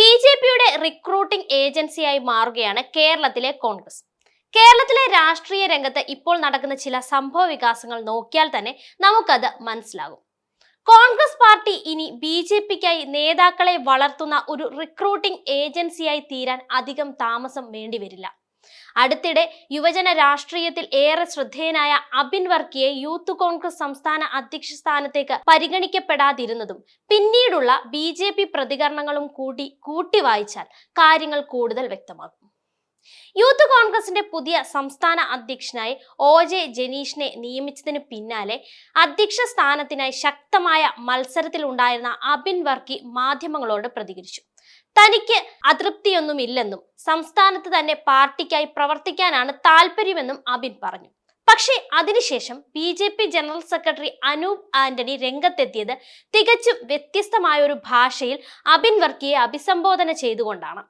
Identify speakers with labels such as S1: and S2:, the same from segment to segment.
S1: B J പിയുടെ recruiting ഏജൻസിയായി മാറുകയാണ് കേരളത്തിലെ കോൺഗ്രസ്. കേരളത്തിലെ രാഷ്ട്രീയ രംഗത്ത് ഇപ്പോൾ നടക്കുന്ന ചില സംഭവ വികാസങ്ങൾ നോക്കിയാൽ തന്നെ നമുക്കത് മനസ്സിലാകും. കോൺഗ്രസ് പാർട്ടി ഇനി ബി ജെ പിക്കായി നേതാക്കളെ വളർത്തുന്ന ഒരു റിക്രൂട്ടിംഗ് ഏജൻസിയായി തീരാൻ അധികം താമസം വേണ്ടിവരില്ല അടുത്തിടെ യുവജന രാഷ്ട്രീയത്തിൽ ഏറെ ശ്രദ്ധേയനായ അബിൻ വർക്കിയെ യൂത്ത് കോൺഗ്രസ് സംസ്ഥാന അധ്യക്ഷ സ്ഥാനത്തേക്ക് പരിഗണിക്കപ്പെടാതിരുന്നതും പിന്നീടുള്ള ബി ജെ പി പ്രതികരണങ്ങളും കൂടി കൂട്ടി വായിച്ചാൽ കാര്യങ്ങൾ കൂടുതൽ വ്യക്തമാകും. യൂത്ത് കോൺഗ്രസിന്റെ പുതിയ സംസ്ഥാന അധ്യക്ഷനായി ഒ ജെ ജനീഷിനെ നിയമിച്ചതിന് പിന്നാലെ അധ്യക്ഷ സ്ഥാനത്തിനായി ശക്തമായ മത്സരത്തിലുണ്ടായിരുന്ന അബിൻ വർക്കി മാധ്യമങ്ങളോട് പ്രതികരിച്ചു. തനിക്ക് അതൃപ്തിയൊന്നും ഇല്ലെന്നും സംസ്ഥാനത്ത് തന്നെ പാർട്ടിക്കായി പ്രവർത്തിക്കാനാണ് താല്പര്യമെന്നും അബിൻ പറഞ്ഞു. പക്ഷേ അതിനുശേഷം B J P general secretary Anoop Antony രംഗത്തെത്തിയത് തികച്ചും വ്യത്യസ്തമായ ഒരു ഭാഷയിൽ അബിൻ വർക്കിയെ അഭിസംബോധന ചെയ്തുകൊണ്ടാണ്.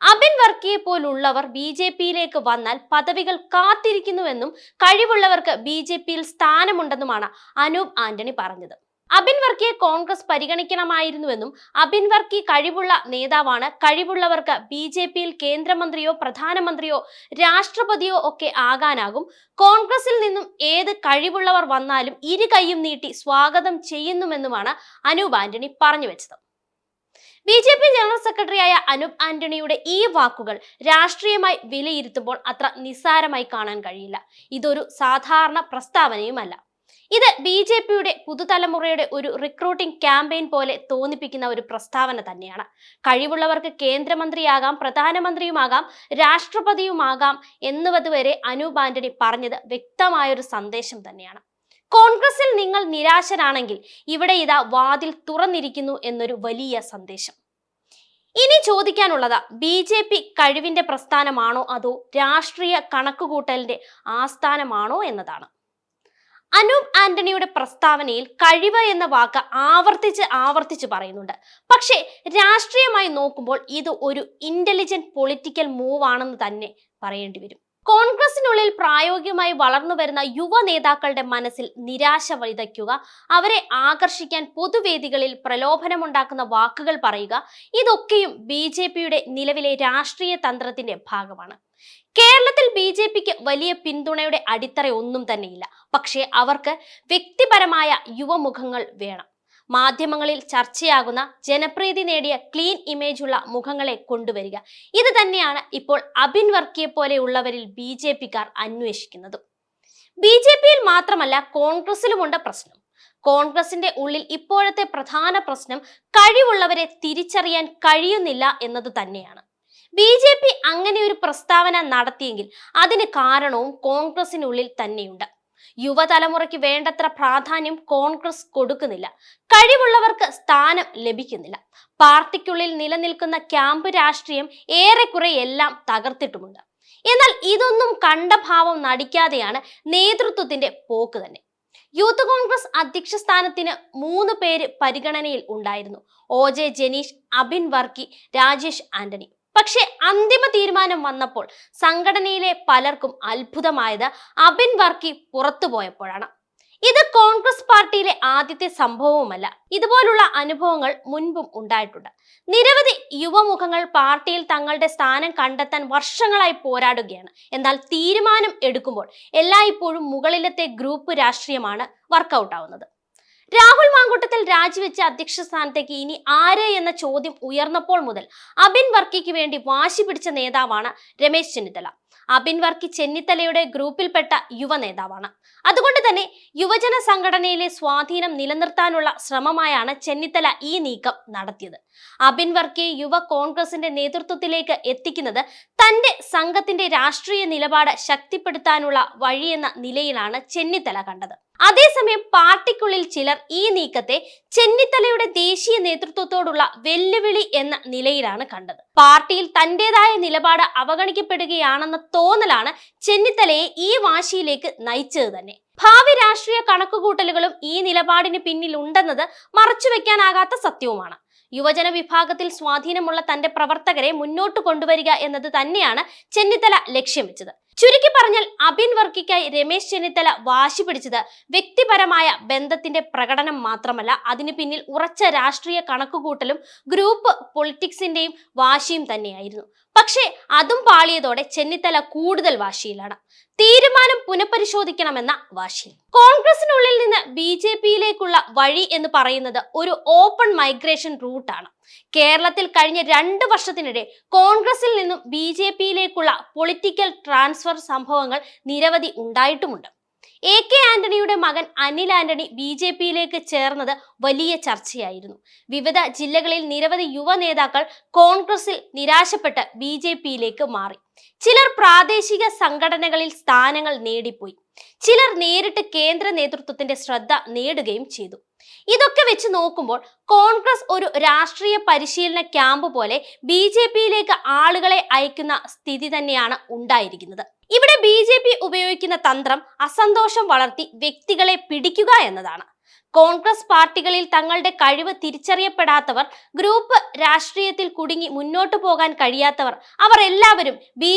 S1: അബിൻ വർക്കിയെ പോലുള്ളവർ ബി ജെ പിയിലേക്ക് വന്നാൽ പദവികൾ കാത്തിരിക്കുന്നുവെന്നും കഴിവുള്ളവർക്ക് ബി ജെ പിയിൽ സ്ഥാനമുണ്ടെന്നുമാണ് അനൂപ് ആന്റണി പറഞ്ഞത്. അബിൻ വർക്കിയെ കോൺഗ്രസ് പരിഗണിക്കണമായിരുന്നുവെന്നും അബിൻ വർക്കി കഴിവുള്ള നേതാവാണ്. കഴിവുള്ളവർക്ക് ബി ജെ പിയിൽ കേന്ദ്രമന്ത്രിയോ പ്രധാനമന്ത്രിയോ രാഷ്ട്രപതിയോ ഒക്കെ ആകാനാകും. കോൺഗ്രസിൽ നിന്നും ഏത് കഴിവുള്ളവർ വന്നാലും ഇരു കൈയും നീട്ടി സ്വാഗതം ചെയ്യുന്നുമെന്നുമാണ് അനൂപ് ആന്റണി പറഞ്ഞു വെച്ചത്. ബി ജെ പി ജനറൽ സെക്രട്ടറിയായ അനൂപ് ആന്റണിയുടെ ഈ വാക്കുകൾ രാഷ്ട്രീയമായി വിലയിരുത്തുമ്പോൾ അത്ര നിസ്സാരമായി കാണാൻ കഴിയില്ല. ഇതൊരു സാധാരണ പ്രസ്താവനയുമല്ല. ഇത് ബി ജെ പിയുടെ പുതുതലമുറയുടെ ഒരു റിക്രൂട്ടിംഗ് ക്യാമ്പയിൻ പോലെ തോന്നിപ്പിക്കുന്ന ഒരു പ്രസ്താവന തന്നെയാണ്. കഴിവുള്ളവർക്ക് കേന്ദ്രമന്ത്രിയാകാം പ്രധാനമന്ത്രിയുമാകാം രാഷ്ട്രപതിയുമാകാം എന്നുവതുവരെ അനൂപ് ആന്റണി പറഞ്ഞത് വ്യക്തമായൊരു സന്ദേശം തന്നെയാണ്. കോൺഗ്രസിൽ നിങ്ങൾ നിരാശരാണെങ്കിൽ ഇവിടെ ഇതാ വാതിൽ തുറന്നിരിക്കുന്നു എന്നൊരു വലിയ സന്ദേശം. ഇനി ചോദിക്കാനുള്ളത് ബി ജെ പി കഴിവിന്റെ പ്രസ്ഥാനമാണോ അതോ രാഷ്ട്രീയ കണക്കുകൂട്ടലിന്റെ ആസ്ഥാനമാണോ എന്നതാണ്. അനൂപ് ആന്റണിയുടെ പ്രസ്താവനയിൽ കഴിവ് എന്ന വാക്ക് ആവർത്തിച്ച് ആവർത്തിച്ച് പറയുന്നുണ്ട്. പക്ഷേ രാഷ്ട്രീയമായി നോക്കുമ്പോൾ ഇത് ഒരു ഇന്റലിജന്റ് പൊളിറ്റിക്കൽ മൂവ് ആണെന്ന് തന്നെ പറയേണ്ടി വരും. കോൺഗ്രസിനുള്ളിൽ പ്രായോഗികമായി വളർന്നു വരുന്ന യുവ നേതാക്കളുടെ മനസ്സിൽ നിരാശ വിതയ്ക്കുക അവരെ ആകർഷിക്കാൻ പൊതുവേദികളിൽ പ്രലോഭനമുണ്ടാക്കുന്ന വാക്കുകൾ പറയുക ഇതൊക്കെയും ബി നിലവിലെ രാഷ്ട്രീയ തന്ത്രത്തിന്റെ ഭാഗമാണ്. കേരളത്തിൽ ബി ജെ പിക്ക് വലിയ പിന്തുണയുടെ അടിത്തറ ഒന്നും തന്നെയില്ല. പക്ഷേ അവർക്ക് വ്യക്തിപരമായ യുവമുഖങ്ങൾ വേണം. മാധ്യമങ്ങളിൽ ചർച്ചയാകുന്ന ജനപ്രീതി നേടിയ ക്ലീൻ ഇമേജ് ഉള്ള മുഖങ്ങളെ കൊണ്ടുവരിക. ഇത് തന്നെയാണ് ഇപ്പോൾ അബിൻ വർക്കിയെ പോലെയുള്ളവരിൽ ബി ജെ പിക്കാർ അന്വേഷിക്കുന്നതും. ബി ജെ പിയിൽ മാത്രമല്ല കോൺഗ്രസിലുമുണ്ട് പ്രശ്നം. കോൺഗ്രസിന്റെ ഉള്ളിൽ ഇപ്പോഴത്തെ പ്രധാന പ്രശ്നം കഴിവുള്ളവരെ തിരിച്ചറിയാൻ കഴിയുന്നില്ല എന്നത് തന്നെയാണ്. ബി ജെ പി അങ്ങനെ ഒരു പ്രസ്താവന നടത്തിയെങ്കിൽ അതിന് കാരണവും കോൺഗ്രസിനുള്ളിൽ തന്നെയുണ്ട്. യുവതലമുറയ്ക്ക് വേണ്ടത്ര പ്രാധാന്യം കോൺഗ്രസ് കൊടുക്കുന്നില്ല. കഴിവുള്ളവർക്ക് സ്ഥാനം ലഭിക്കുന്നില്ല. പാർട്ടിക്കുള്ളിൽ നിലനിൽക്കുന്ന ക്യാമ്പ് രാഷ്ട്രീയം ഏറെക്കുറെ എല്ലാം തകർത്തിട്ടുമുണ്ട്. എന്നാൽ ഇതൊന്നും കണ്ട ഭാവം നടിക്കാതെയാണ് നേതൃത്വത്തിന്റെ പോക്ക് തന്നെ. യൂത്ത് കോൺഗ്രസ് അധ്യക്ഷ സ്ഥാനത്തിന് മൂന്ന് പേര് പരിഗണനയിൽ ഉണ്ടായിരുന്നു. O J Janeesh Abin Varkey Rajesh Antony. പക്ഷെ അന്തിമ തീരുമാനം വന്നപ്പോൾ സംഘടനയിലെ പലർക്കും അത്ഭുതമായത് അബിൻ വർക്കി പുറത്തുപോയപ്പോഴാണ് ഇത് കോൺഗ്രസ് പാർട്ടിയിലെ ആദ്യത്തെ സംഭവവുമല്ല. ഇതുപോലുള്ള അനുഭവങ്ങൾ മുൻപും ഉണ്ടായിട്ടുണ്ട്. നിരവധി യുവമുഖങ്ങൾ പാർട്ടിയിൽ തങ്ങളുടെ സ്ഥാനം കണ്ടെത്താൻ വർഷങ്ങളായി പോരാടുകയാണ്. എന്നാൽ തീരുമാനം എടുക്കുമ്പോൾ എല്ലായ്പ്പോഴും മുകളിലത്തെ ഗ്രൂപ്പ് രാഷ്ട്രീയമാണ് വർക്കൗട്ട് ആവുന്നത് രാഹുൽ രാജിവെച്ച അധ്യക്ഷ സ്ഥാനത്തേക്ക് ഇനി ആര് എന്ന ചോദ്യം ഉയർന്നപ്പോൾ മുതൽ അബിൻ വർക്കിക്ക് വേണ്ടി വാശി പിടിച്ച നേതാവാണ് രമേശ് ചെന്നിത്തല. അബിൻ വർക്കി ചെന്നിത്തലയുടെ ഗ്രൂപ്പിൽപ്പെട്ട യുവ നേതാവാണ്. അതുകൊണ്ട് തന്നെ യുവജന സംഘടനയിലെ സ്വാധീനം നിലനിർത്താനുള്ള ശ്രമമായാണ് ചെന്നിത്തല ഈ നീക്കം നടത്തിയത്. അബിൻ വർക്കിയെ യുവ കോൺഗ്രസിന്റെ നേതൃത്വത്തിലേക്ക് എത്തിക്കുന്നത് തന്റെ സംഘത്തിന്റെ രാഷ്ട്രീയ നിലപാട് ശക്തിപ്പെടുത്താനുള്ള വഴിയെന്ന നിലയിലാണ് ചെന്നിത്തല കണ്ടത്. അതേസമയം പാർട്ടിക്കുള്ളിൽ ചിലർ ഈ നീക്കത്തെ ചെന്നിത്തലയുടെ ദേശീയ നേതൃത്വത്തോടുള്ള വെല്ലുവിളി എന്ന നിലയിലാണ് കണ്ടത്. പാർട്ടിയിൽ തന്റേതായ നിലപാട് അവഗണിക്കപ്പെടുകയാണെന്ന തോന്നലാണ് ചെന്നിത്തലയെ ഈ വാശിയിലേക്ക് നയിച്ചത് തന്നെ. ഭാവി രാഷ്ട്രീയ കണക്കുകൂട്ടലുകളും ഈ നിലപാടിന് പിന്നിൽ ഉണ്ടെന്നത് മറച്ചുവെക്കാനാകാത്ത സത്യവുമാണ്. യുവജന വിഭാഗത്തിൽ സ്വാധീനമുള്ള തന്റെ പ്രവർത്തകരെ മുന്നോട്ട് കൊണ്ടുവരിക എന്നത് തന്നെയാണ് ചെന്നിത്തല ലക്ഷ്യം വെച്ചത്. ചുരുക്കി പറഞ്ഞാൽ അബിൻ വർക്കിക്കായി രമേശ് ചെന്നിത്തല വാശി പിടിച്ചത് വ്യക്തിപരമായ ബന്ധത്തിന്റെ പ്രകടനം മാത്രമല്ല അതിന് പിന്നിൽ ഉറച്ച രാഷ്ട്രീയ കണക്കുകൂട്ടലും ഗ്രൂപ്പ് പൊളിറ്റിക്സിന്റെയും വാശിയും തന്നെയായിരുന്നു. പക്ഷേ അതും പാളിയതോടെ ചെന്നിത്തല കൂടുതൽ വാശിയിലാണ്. തീരുമാനം പുനഃപരിശോധിക്കണമെന്ന വാശി കോൺഗ്രസിനുള്ളിൽ നിന്ന് ബി ജെ പിയിലേക്കുള്ള വഴി എന്ന് പറയുന്നത് ഒരു ഓപ്പൺ മൈഗ്രേഷൻ റൂട്ടാണ് കേരളത്തിൽ കഴിഞ്ഞ രണ്ട് വർഷത്തിനിടെ കോൺഗ്രസിൽ നിന്നും ബി ജെ പിയിലേക്കുള്ള പൊളിറ്റിക്കൽ ട്രാൻസ്ഫർ സംഭവങ്ങൾ നിരവധി ഉണ്ടായിട്ടുമുണ്ട്. എ കെ ആന്റണിയുടെ മകൻ അനിൽ ആന്റണി ബി ജെ പിയിലേക്ക് ചേർന്നത് വലിയ ചർച്ചയായിരുന്നു. വിവിധ ജില്ലകളിൽ നിരവധി യുവ നേതാക്കൾ കോൺഗ്രസിൽ നിരാശപ്പെട്ട് ബി ജെ പിയിലേക്ക് മാറി. ചിലർ പ്രാദേശിക സംഘടനകളിൽ സ്ഥാനങ്ങൾ നേടിപ്പോയി. ചിലർ നേരിട്ട് കേന്ദ്ര നേതൃത്വത്തിന്റെ ശ്രദ്ധ നേടുകയും ചെയ്തു. ഇതൊക്കെ വെച്ച് നോക്കുമ്പോൾ കോൺഗ്രസ് ഒരു രാഷ്ട്രീയ പരിശീലന ക്യാമ്പ് പോലെ ബി ജെ പിയിലേക്ക് ആളുകളെ അയക്കുന്ന സ്ഥിതി തന്നെയാണ് ഉണ്ടായിരിക്കുന്നത്. ഇവിടെ ബി ജെ പി ഉപയോഗിക്കുന്ന തന്ത്രം അസന്തോഷം വളർത്തി വ്യക്തികളെ പിടിക്കുക എന്നതാണ്. കോൺഗ്രസ് പാർട്ടികളിൽ തങ്ങളുടെ കഴിവ് തിരിച്ചറിയപ്പെടാത്തവർ ഗ്രൂപ്പ് രാഷ്ട്രീയത്തിൽ കുടുങ്ങി മുന്നോട്ടു പോകാൻ കഴിയാത്തവർ അവർ എല്ലാവരും ബി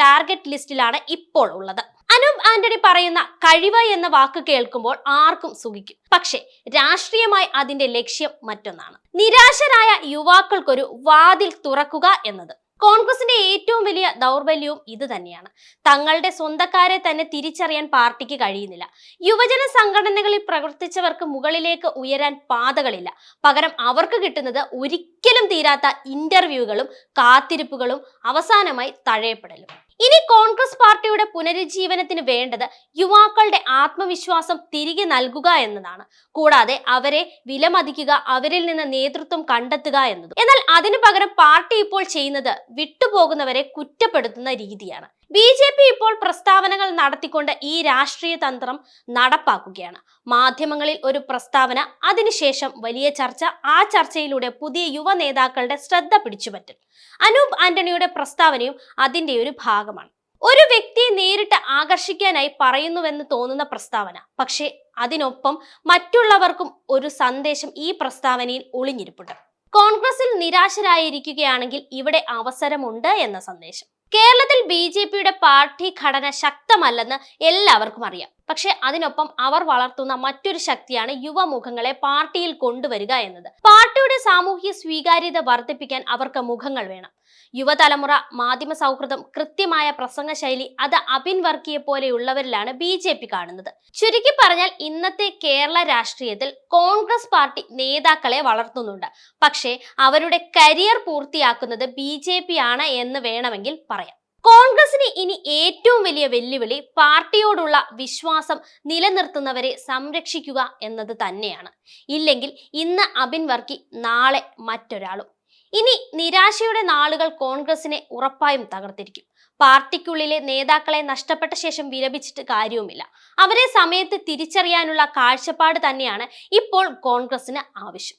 S1: ടാർഗറ്റ് ലിസ്റ്റിലാണ് ഇപ്പോൾ ഉള്ളത്. അനൂപ് ആന്റണി പറയുന്ന കഴിവ് എന്ന വാക്ക് കേൾക്കുമ്പോൾ ആർക്കും സുഖിക്കും. പക്ഷേ രാഷ്ട്രീയമായി അതിന്റെ ലക്ഷ്യം മറ്റൊന്നാണ്. നിരാശരായ യുവാക്കൾക്കൊരു വാതിൽ തുറക്കുക എന്നത്. കോൺഗ്രസിന്റെ ഏറ്റവും വലിയ ദൗർബല്യവും ഇത് തന്നെയാണ്. തങ്ങളുടെ സ്വന്തക്കാരെ തന്നെ തിരിച്ചറിയാൻ പാർട്ടിക്ക് കഴിയുന്നില്ല. യുവജന സംഘടനകളിൽ പ്രവർത്തിച്ചവർക്ക് മുകളിലേക്ക് ഉയരാൻ പാതകളില്ല. പകരം അവർക്ക് കിട്ടുന്നത് ഒരിക്കലും തീരാത്ത ഇന്റർവ്യൂകളും കാത്തിരിപ്പുകളും അവസാനമായി തഴയപ്പെടലും. ഇനി കോൺഗ്രസ് പാർട്ടിയുടെ പുനരുജ്ജീവനത്തിന് വേണ്ടത് യുവാക്കളുടെ ആത്മവിശ്വാസം തിരികെ നൽകുക എന്നതാണ്. കൂടാതെ അവരെ വിലമതിക്കുക അവരിൽ നിന്ന് നേതൃത്വം കണ്ടെത്തുക എന്നതും. എന്നാൽ അതിനു പകരം പാർട്ടി ഇപ്പോൾ ചെയ്യുന്നത് വിട്ടുപോകുന്നവരെ കുറ്റപ്പെടുത്തുന്ന രീതിയാണ്. ബി ജെ പി ഇപ്പോൾ പ്രസ്താവനകൾ നടത്തിക്കൊണ്ട് ഈ രാഷ്ട്രീയ തന്ത്രം നടപ്പാക്കുകയാണ്. മാധ്യമങ്ങളിൽ ഒരു പ്രസ്താവന അതിനുശേഷം വലിയ ചർച്ച ആ ചർച്ചയിലൂടെ പുതിയ യുവ നേതാക്കളുടെ ശ്രദ്ധ പിടിച്ചുപറ്റൽ അനൂപ് ആന്റണിയുടെ പ്രസ്താവനയും അതിന്റെ ഒരു ഭാഗമാണ്. ഒരു വ്യക്തിയെ നേരിട്ട് ആകർഷിക്കാനായി പറയുന്നുവെന്ന് തോന്നുന്ന പ്രസ്താവന പക്ഷേ അതിനൊപ്പം മറ്റുള്ളവർക്കും ഒരു സന്ദേശം ഈ പ്രസ്താവനയിൽ ഒളിഞ്ഞിരിപ്പുണ്ട്. കോൺഗ്രസിൽ നിരാശരായിരിക്കുകയാണെങ്കിൽ ഇവിടെ അവസരമുണ്ട് എന്ന സന്ദേശം. കേരളത്തിൽ ബി ജെ പിയുടെ പാർട്ടി ഘടന ശക്തമല്ലെന്ന് എല്ലാവർക്കും അറിയാം. പക്ഷെ അതിനൊപ്പം അവർ വളർത്തുന്ന മറ്റൊരു ശക്തിയാണ് യുവമുഖങ്ങളെ പാർട്ടിയിൽ കൊണ്ടുവരിക എന്നത്. പാർട്ടിയുടെ സാമൂഹ്യ സ്വീകാര്യത വർദ്ധിപ്പിക്കാൻ അവർക്ക് മുഖങ്ങൾ വേണം. യുവതലമുറ മാധ്യമ സൗഹൃദം കൃത്യമായ പ്രസംഗ ശൈലി അത് അബിൻ വർക്കിയെ പോലെയുള്ളവരിലാണ് ബി ജെ പി കാണുന്നത്. ചുരുക്കി പറഞ്ഞാൽ ഇന്നത്തെ കേരള രാഷ്ട്രീയത്തിൽ കോൺഗ്രസ് പാർട്ടി നേതാക്കളെ വളർത്തുന്നുണ്ട്. പക്ഷേ അവരുടെ കരിയർ പൂർത്തിയാക്കുന്നത് ബി ആണ് എന്ന് വേണമെങ്കിൽ പറയാം. കോൺഗ്രസിന് ഇനി ഏറ്റവും വലിയ വെല്ലുവിളി പാർട്ടിയോടുള്ള വിശ്വാസം നിലനിർത്തുന്നവരെ സംരക്ഷിക്കുക എന്നത് തന്നെയാണ്. ഇല്ലെങ്കിൽ ഇന്ന് അബിൻ വർക്കി നാളെ മറ്റൊരാളും. ഇനി നിരാശയുടെ നാളുകൾ കോൺഗ്രസിനെ ഉറപ്പായും തകർത്തിരിക്കും. പാർട്ടിക്കുള്ളിലെ നേതാക്കളെ നഷ്ടപ്പെട്ട ശേഷം വിരമിച്ചിട്ട് കാര്യവുമില്ല. അവരെ സമയത്ത് തിരിച്ചറിയാനുള്ള കാഴ്ചപ്പാട് തന്നെയാണ് ഇപ്പോൾ കോൺഗ്രസിന് ആവശ്യം.